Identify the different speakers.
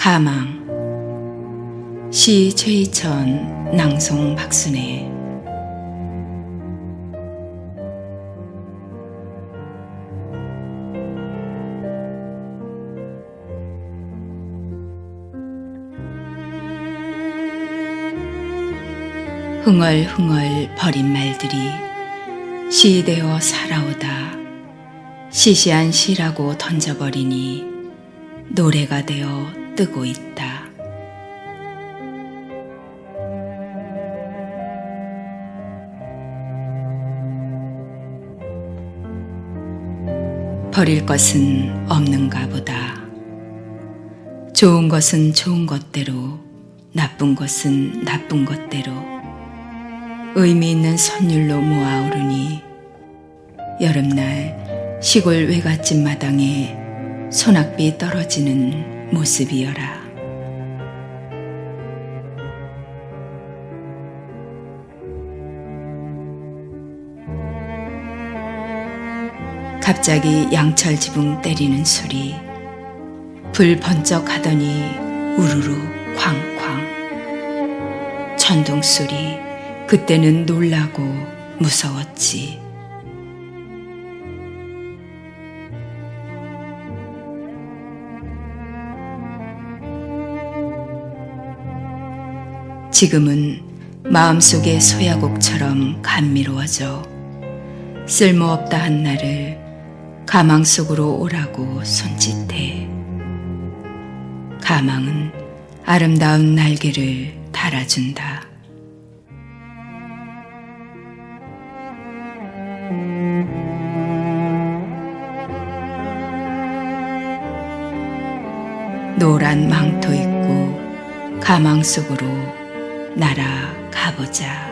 Speaker 1: 가망. 시 최희천 낭송 박순애. 흥얼흥얼 버린 말들이 시되어 살아오다. 시시한 시라고 던져버리니 노래가 되어 뜨고 있다. 버릴 것은 없는가 보다. 좋은 것은 좋은 것대로, 나쁜 것은 나쁜 것대로, 의미 있는 선율로 모아오르니, 여름날 시골 외갓집 마당에 소낙비 떨어지는 모습이여라. 갑자기 양철 지붕 때리는 소리, 불 번쩍 하더니 우르르 쾅쾅. 천둥 소리, 그때는 놀라고 무서웠지. 지금은 마음속의 소야곡처럼 감미로워져 쓸모없다 한 나를 가망 속으로 오라고 손짓해. 가망은 아름다운 날개를 달아준다. 노란 망토 입고 가망 속으로 날아가보자.